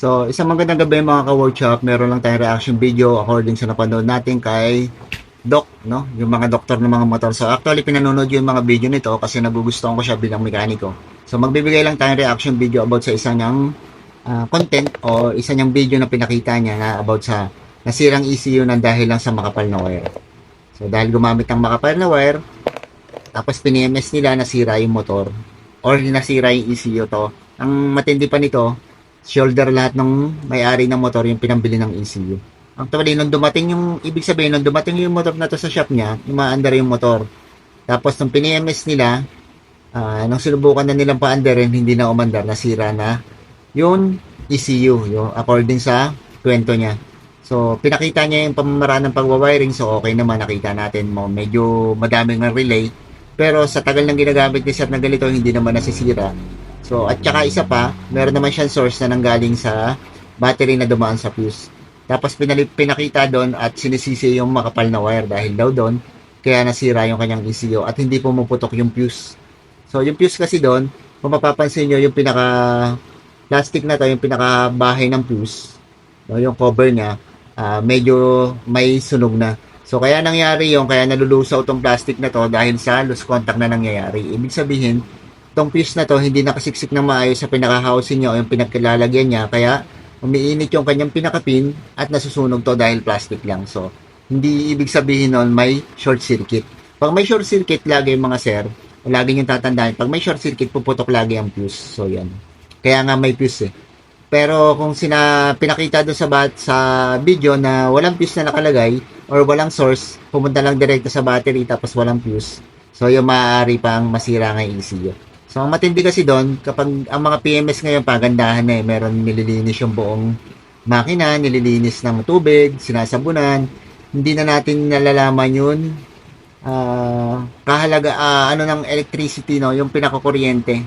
So, isang magandang gabi mga ka-workshop. Meron lang tayong reaction video according sa napanood natin kay Doc, no? Yung mga doktor ng mga motor. So, actually, pinanonood yung mga video nito kasi nagugustuhan ko siya bilang mekaniko. So, magbibigay lang tayong reaction video about sa isang niyang ah, content o isa niyang video na pinakita niya na about sa nasirang ECU na dahil lang sa makapal na wire. So, dahil gumamit ng makapal na wire, tapos pinims nila nasira yung motor or nasira yung ECU to. Ang matindi pa nito, shoulder lahat ng may-ari ng motor yung pinambili ng ECU. Actually, nung dumating yung, ibig sabihin, nung dumating yung motor na to sa shop niya, umaandar yung motor. Tapos, nung pinims nila, ah, nung sinubukan na nilang paandarin, hindi na umandar, nasira na yung ECU, yung according sa kwento niya. So, pinakita niya yung pamamaraan ng pagwawiring, so okay naman, nakita natin mo, medyo madaming ng relay. Pero sa tagal ng ginagamit ni Sir na ganito, hindi naman nasisira. So, at saka isa pa, meron naman siyang source na nanggaling sa battery na dumaan sa fuse. Tapos pinali, pinakita doon at sinisisi yung makapal na wire dahil daw doon, kaya nasira yung kanyang ECU at hindi pumuputok yung fuse. So, yung fuse kasi doon, kung mapapansin nyo, yung pinaka plastic na to, yung pinaka bahay ng fuse, no, yung cover niya, ah, medyo may sunog na. So, kaya nangyari yung, kaya nalulusaw tong plastic na to dahil sa loose contact na nangyayari. Ibig sabihin, tong fuse na to hindi nakasiksik na maayos sa pinaka-housing niya o yung pinagkalalagyan niya. Kaya umiinit yung kanyang pinakapin at nasusunog to dahil plastic lang. So hindi ibig sabihin nun may short circuit. Pag may short circuit lagi mga sir lagi yung tatandaan pag may short circuit puputok lagi ang fuse. So yan kaya nga may fuse eh. Pero kung sina pinakita doon sa bat sa video na walang fuse na nakalagay or walang source pumunta lang direkto sa battery tapos walang fuse. So yung maaari pang masira ng ECU So, ang matindi kasi doon, kapag ang mga PMS ngayon, pagandahan na eh. Meron nililinis yung buong makina, nililinis ng tubig, sinasabunan. Hindi na natin nalalaman yun. ah, kahalaga, ah, ano ng electricity, no? Yung pinakakuryente.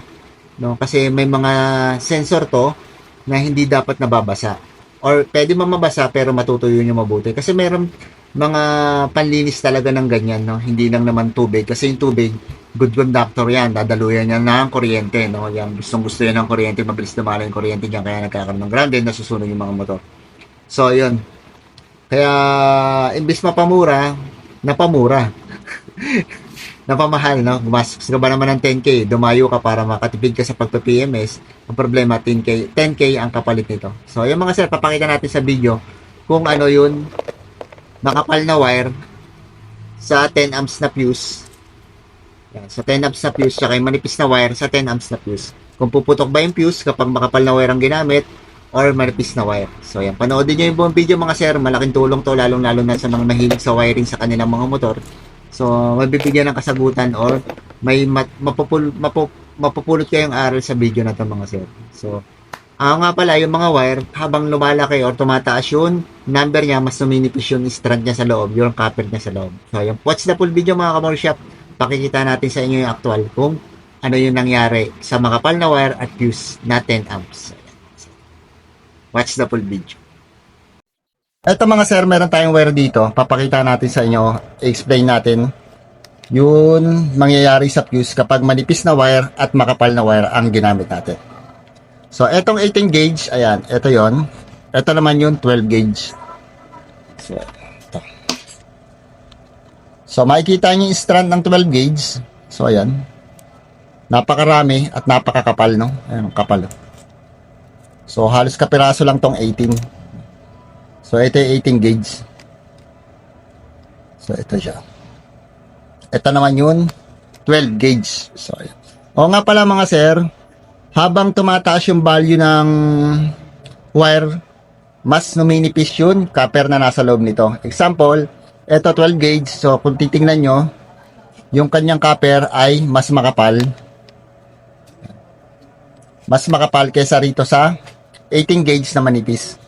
No? Kasi may mga sensor to na hindi dapat nababasa. Or pwede mamabasa pero matutuyo nyo mabuti. Kasi meron mga panlinis talaga ng ganyan, no? Hindi lang naman tubig. Kasi yung tubig, good conductor yan, dadaluyan yan ng kuryente, no? Yan, gustong gusto yan ng kuryente, mabilis dumalo yung kuryente dyan, kaya nagkakaroon ng grounded, nasusunog yung mga motor. So, yun. Kaya, imbis mapamura, napamura. napamahal, no? Gumastos ka ba naman ng 10K, dumayo ka para makatipid ka sa pagpa-PMS, ang problema, 10K, 10K ang kapalit nito. So, yung mga sir, papakita natin sa video kung ano yun, makapal na wire sa 10 amps na fuse yan, sa 10 amps na fuse, tsaka yung manipis na wire sa 10 amps na fuse. Kung puputok ba yung fuse kapag makapal na wire ang ginamit or manipis na wire. So yan, panoodin nyo yung buong video mga sir. Malaking tulong to lalong-lalo na sa mga mahilig sa wiring sa kanilang mga motor. So, mabibigyan ng kasagutan or may mat, mapupul, mapu, mapupulot kayong aral sa video na to mga sir. So, Ah, nga pala, yung mga wire, habang lumalaki or tumataas yung number niya, mas suminipis yung strand niya sa loob, yung copper niya sa loob. So, yung watch the full video mga kamor shop pakikita natin sa inyo yung actual kung ano yung nangyari sa makapal na wire at fuse na 10 amps. Watch the full video. Ito mga sir, meron tayong wire dito. Papakita natin sa inyo, explain natin yung mangyayari sa fuse kapag manipis na wire at makapal na wire ang ginamit natin. So, etong 18 gauge, ayan, ito yon. Ito naman yung 12 gauge. So. So, makikita niyo yung strand ng 12 gauge. So, ayan. Napakarami at napakakapal, no? Ayan, kapal. So, halos kapiraso lang tong 18. So, ito yung 18 gauge. So, ito siya. Ito naman yun, 12 gauge. So, ayan. O nga pala mga sir, habang tumataas yung value ng wire, mas numinipis yun, copper na nasa loob nito. Example, ito 12 gauge. So, kung titingnan nyo, yung kanyang copper ay mas makapal. Mas makapal kaysa rito sa 18 gauge na manipis.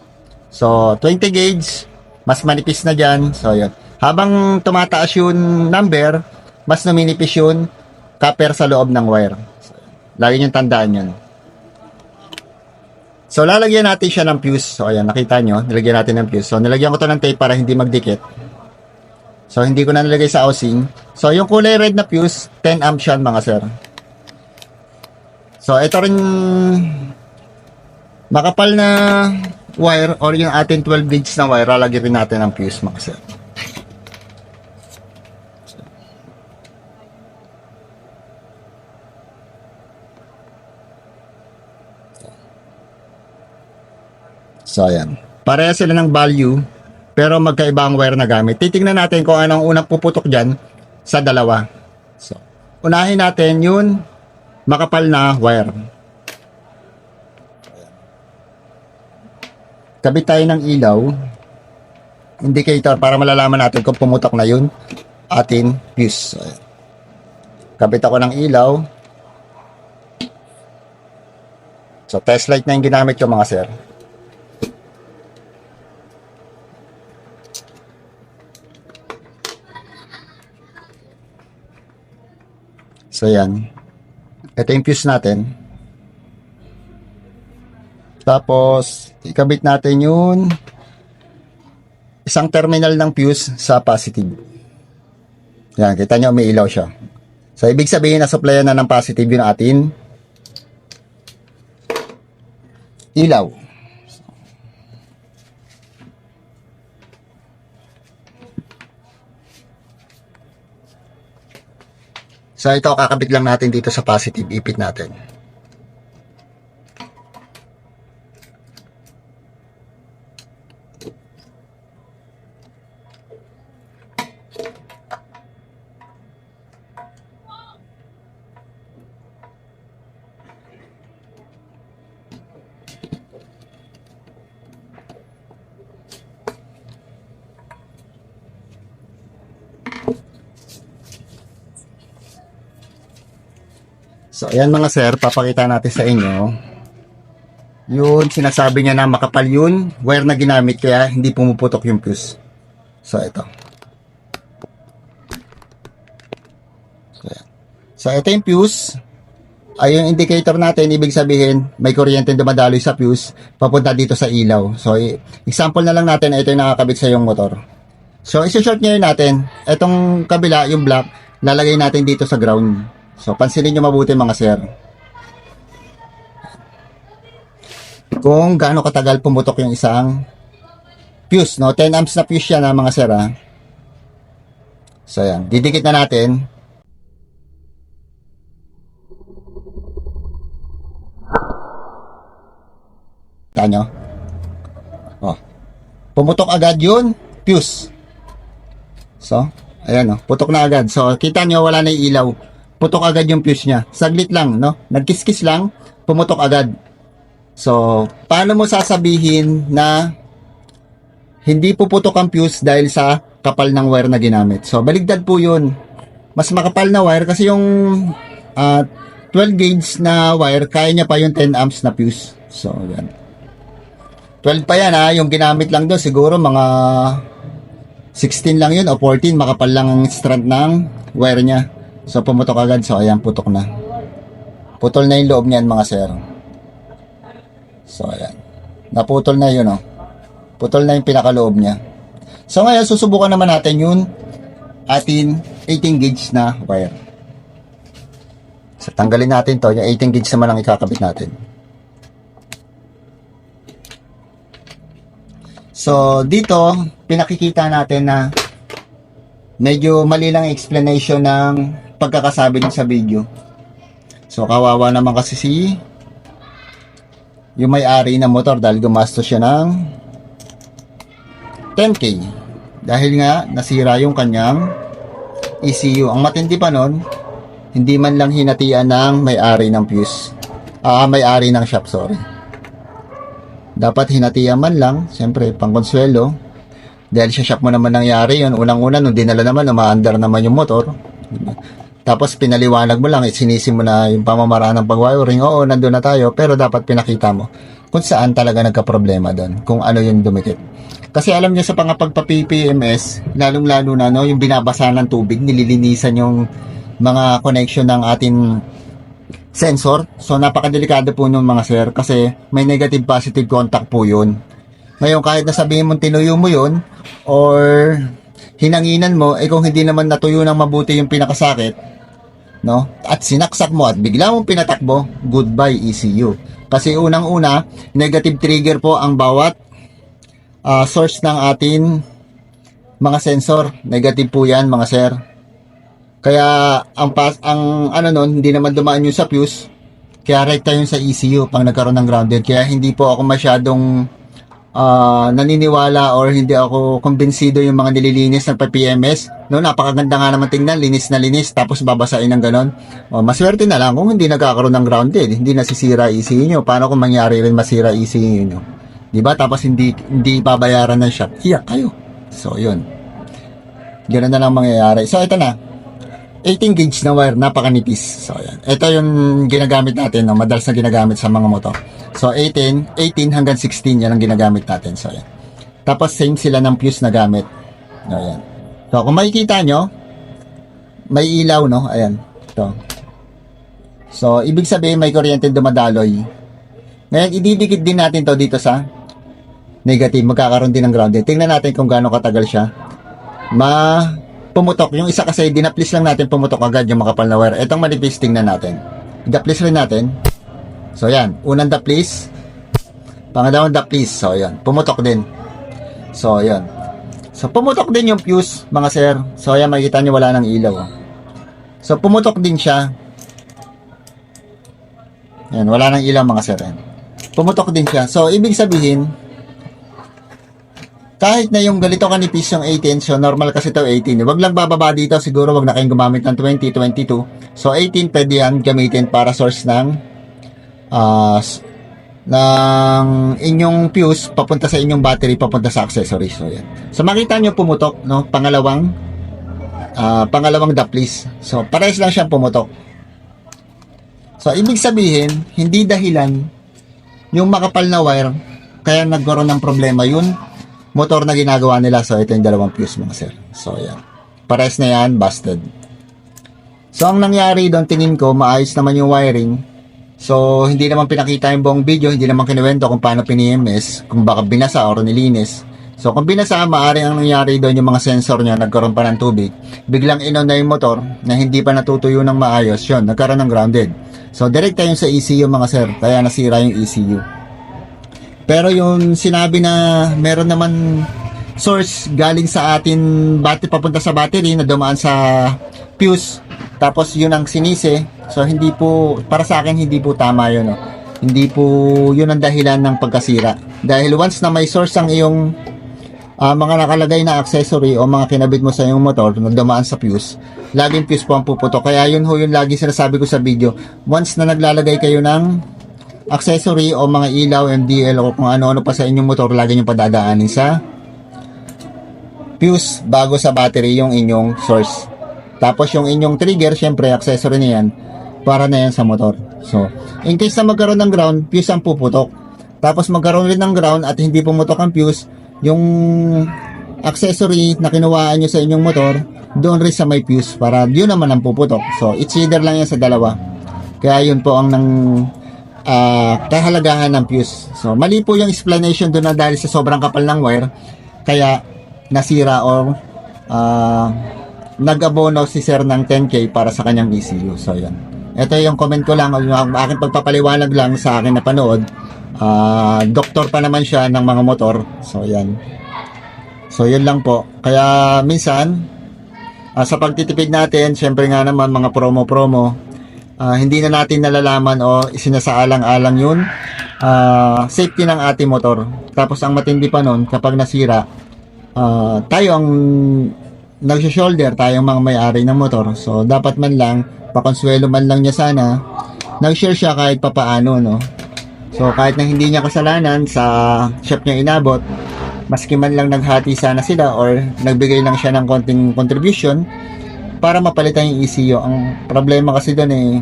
So, 20 gauge, mas manipis na dyan. So, yun. Habang tumataas yung number, mas numinipis yung copper sa loob ng wire. Lagi nyo tandaan yun. So, lalagyan natin siya ng fuse. So, ayan, nakita nyo, nilagyan natin ng fuse. So, nilagyan ko to ng tape para hindi magdikit. So, hindi ko na nilagay sa housing. So, yung kulay red na fuse, 10 amps yan mga sir. So, ito rin makapal na wire or yung ating 12 gauge na wire, lalagyan rin natin ng fuse mga sir. So, ayan. Pareha sila ng value, pero magkaiba ang wire na gamit. Titingnan natin kung anong unang puputok dyan sa dalawa. So, unahin natin yun makapal na wire. Kabit tayo ng ilaw, indicator para malalaman natin kung pumutok na yun atin fuse. So. Kabit ako ng ilaw. So, test light na yung ginamit ko mga sir. So, yan. Ito yung fuse natin. Tapos, ikabit natin yung isang terminal ng fuse sa positive. Yan, kita nyo, may ilaw siya. So, ibig sabihin na supplyan na ng positive yung atin ilaw. So, ito, kakabit lang natin dito sa positive. Ipit natin. So, ayan mga sir, papakita natin sa inyo. Yun, sinasabi niya na makapal yun, wire na ginamit kaya hindi pumuputok yung fuse. So, ito. So, ayan. So, ito yung fuse. Ay, yung indicator natin, ibig sabihin, may kuryente dumadaloy sa fuse, papunta dito sa ilaw. So, example na lang natin, ito yung nakakabit sa yung motor. So, isi-short ngayon natin, itong kabila, yung black, lalagay natin dito sa ground. So, pansinin nyo mabuti mga sir. Kung gaano katagal pumutok yung isang fuse, no? 10 amps na fuse yan, ha, mga sir, ha? So, yan. Didikit na natin. Tanyo? Oh. Pumutok agad yun, fuse. So, ayan, oh. Putok na agad. So, kita nyo, wala na ilaw putok agad yung fuse niya. Saglit lang, no? Nagkiskis lang, pumutok agad. So, paano mo sasabihin na hindi puputok ang fuse dahil sa kapal ng wire na ginamit? So, baligtad po yun. Mas makapal na wire kasi yung ah, 12 gauge na wire, kaya niya pa yung 10 amps na fuse. So, yan. 12 pa yan ha, yung ginamit lang doon siguro mga 16 lang yun o 14, makapal lang ang strand ng wire niya. So pumutok agad. So ayan, putok na. Putol na yung loob niyan mga sir. So ayan. Naputol na yun oh. Putol na yung pinakaloob niya. So ngayon, susubukan naman natin yun atin 18 gauge na wire. So tanggalin natin to. Yung 18 gauge naman ang ikakabit natin. So dito, pinakikita natin na medyo mali lang explanation ng pagkakasabi din sa video. So, kawawa naman kasi si yung may-ari ng motor dahil gumastos siya ng 10k. Dahil nga, nasira yung kanyang ECU. Ang matindi pa nun, hindi man lang hinatian ng may-ari ng fuse. Ah, may-ari ng shop, sorry. Dapat hinatian man lang, siyempre, pangkonsuelo. Dahil sa shop mo naman nangyari yun, unang-una, nung dinala naman, umaandar naman yung motor. Tapos pinaliwanag mo lang, sinisi mo na yung pamamaraan ng pag-wiring. Oo, nandun na tayo, pero dapat pinakita mo kung saan talaga nagka-problema doon, kung ano yung dumikit. Kasi alam niyo sa mga pagpa-PPMS, lalong-lalo na no, yung binabasa ng tubig, nililinisan yung mga connection ng ating sensor. So napakadelikado po nun mga sir kasi may negative positive contact po yun. Ngayon kahit nasabihin mong tinuyo mo yun or hinanginan mo, eh kung hindi naman natuyo ng mabuti yung pinakasakit, no? At sinaksak mo at bigla mong pinatakbo, goodbye ECU. Kasi unang-una, negative trigger po ang bawat ah, source ng atin mga sensor. Negative po 'yan, mga sir. Kaya ang pas ang ano nun, hindi naman dumaan yung sa fuse. Kaya rekta yun sa ECU pang nagkaroon ng grounded. Kaya hindi po ako masyadong ah, naniniwala or hindi ako kumbinsido yung mga nililinis ng PMS. No, napakaganda nga naman tingnan, linis na linis, tapos babasain ng ganon. O, maswerte na lang kung hindi nagkakaroon ng grounded, hindi nasisira ECU nyo. Paano kung mangyari rin masira ECU nyo? Di ba? Tapos hindi, hindi babayaran ng shop. Iyak kayo. So, yun. Ganun na lang mangyayari. So, ito na. 18 gauge na wire, napakanipis. So, ayan. Ito yung ginagamit natin, no? madalas na ginagamit sa mga motor. So, 18, 18 hanggang 16, yan ang ginagamit natin. So, ayan. Tapos, same sila ng fuse na gamit. So, ayan. So, kung makikita nyo, may ilaw, no? Ayan. Ito. So, ibig sabihin, may kuryente dumadaloy. Ngayon, ididikit din natin to dito sa negative. Magkakaroon din ng grounded. Tingnan natin kung gaano katagal siya. Ma pumutok. Yung isa kasi, dinaplis lang natin pumutok agad yung makapal na wire. Itong manipis, tingnan natin. Daplis rin natin. So, yan. Unang daplis. Pangalawang daplis. So, yan. Pumutok din. So, yan. So, pumutok din yung fuse, mga sir. So, yan, makikita nyo wala ng ilaw. So, pumutok din siya. Yan, wala nang ilaw, mga sir. Yan. Pumutok din siya. So, ibig sabihin, kahit na yung ganito kanipis yung 18, so normal kasi ito 18. Wag lang bababa dito, siguro wag na kayong gumamit ng 20, 22. So 18 pwede yan gamitin para source ng s- ng inyong fuse papunta sa inyong battery, papunta sa accessories. So yan. So makita nyo pumutok, no? Pangalawang ah, pangalawang daplis. So parehas lang siyang pumutok. So ibig sabihin, hindi dahilan yung makapal na wire kaya nagkaroon ng problema yun motor na ginagawa nila. So, ito yung dalawang fuse mga sir. So, yan. Pares na yan, busted. So, ang nangyari doon, tingin ko, maayos naman yung wiring. So, hindi naman pinakita yung buong video, hindi naman kinuwento kung paano pini-MS, kung baka binasa or nilinis. So, kung binasa, maaari ang nangyari doon yung mga sensor niya, nagkaroon pa ng tubig. Biglang inon na yung motor na hindi pa natutuyo ng maayos, yun, nagkaroon ng grounded. So, direkta yun sa ECU mga sir, kaya nasira yung ECU. Pero yung sinabi na meron naman source galing sa atin battery papunta sa battery na dumaan sa fuse tapos yun ang sinisi so hindi po para sa akin hindi po tama yun no? hindi po yun ang dahilan ng pagkasira. Dahil once na may source ang iyong ah, mga nakalagay na accessory o mga kinabit mo sa iyong motor na dumaan sa fuse laging fuse po ang puputok. Kaya yun ho yung lagi sinasabi ko sa video. Once na naglalagay kayo ng accessory o mga ilaw, MDL o kung ano-ano pa sa inyong motor, lagi nyo padadaanin sa fuse bago sa battery yung inyong source. Tapos yung inyong trigger, syempre accessory na yan, para na yan sa motor. So, in case na magkaroon ng ground, fuse ang puputok. Tapos magkaroon rin ng ground at hindi pumutok ang fuse, yung accessory na kinuhaan nyo sa inyong motor, doon rin sa may fuse para yun naman ang puputok. So, it's either lang yan sa dalawa. Kaya yun po ang nang ah, kahalagahan ng fuse. So, mali po yung explanation doon na dahil sa sobrang kapal ng wire, kaya nasira o ah, nag-abono si sir ng 10k para sa kanyang ECU. So, yan. Ito yung comment ko lang, yung aking pagpapaliwanag lang sa akin na panood. Ah, doktor pa naman siya ng mga motor. So, yan. So, yun lang po. Kaya, minsan, ah, sa pagtitipid natin, syempre nga naman, mga promo-promo, ah, hindi na natin nalalaman o isinasaalang-alang yun ah, safety ng ating motor. Tapos ang matindi pa nun, kapag nasira, ah, tayo ang nagsho-shoulder, tayo ang mga may-ari ng motor. So, dapat man lang, pakonsuelo man lang niya sana, nag-share siya kahit papaano, no? So, kahit na hindi niya kasalanan sa shop niya inabot, maski man lang naghati sana sila or nagbigay lang siya ng konting contribution, para mapalitan yung ECU. Ang problema kasi doon eh,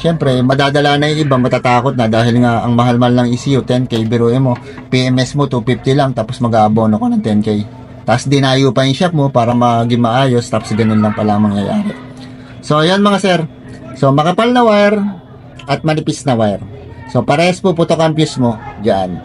syempre, madadala na yung iba, matatakot na dahil nga ang mahal-mahal ng ECU, 10k, biruin mo, PMS mo, 250 lang, tapos mag-aabono ka ng 10k. Tapos dinayo pa yung shop mo para maging maayos, tapos ganun lang pala ang mangyayari. So, ayan mga sir. So, makapal na wire at manipis na wire. So, parehas po putok ang fuse mo dyan.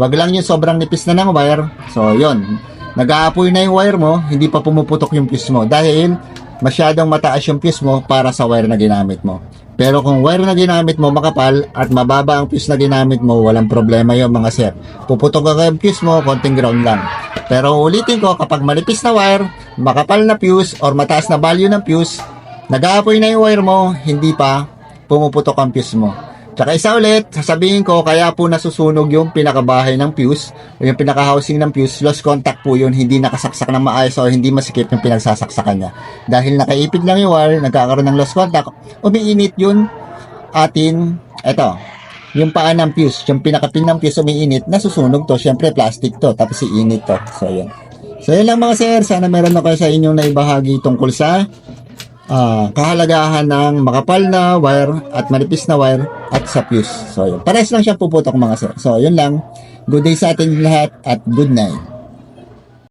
Wag lang yung sobrang nipis na ng wire. So, yon Nag-aapoy na yung wire mo, hindi pa pumuputok yung fuse mo. Dahil, masyadong mataas yung fuse mo para sa wire na ginamit mo. Pero kung wire na ginamit mo makapal at mababa ang fuse na ginamit mo, walang problema yon mga sir. Puputok ka yung fuse mo, konting ground lang. Pero ulitin ko, kapag malipis na wire, makapal na fuse or mataas na value ng fuse, nag-aapoy na yung wire mo, hindi pa pumuputok ang fuse mo. Tsaka isa ulit, sasabihin ko, kaya po nasusunog yung pinakabahay ng fuse o yung pinaka-housing ng fuse, lost contact po yun, hindi nakasaksak ng maayos o hindi masikip yung pinagsasaksakan niya. Dahil nakaipit lang yung wire, nagkakaroon ng lost contact, umiinit yun atin, eto, yung paa ng fuse, yung pinakapin ng fuse umiinit, nasusunog to, syempre plastic to, tapos iinit to. So, yun. So, yun lang mga sir, sana meron ako sa inyong naibahagi tungkol sa ah, kahalagahan ng makapal na wire at manipis na wire at sa fuse. So, yun. Pares lang siya puputok mga sir. So, yun lang. Good day sa ating lahat at good night.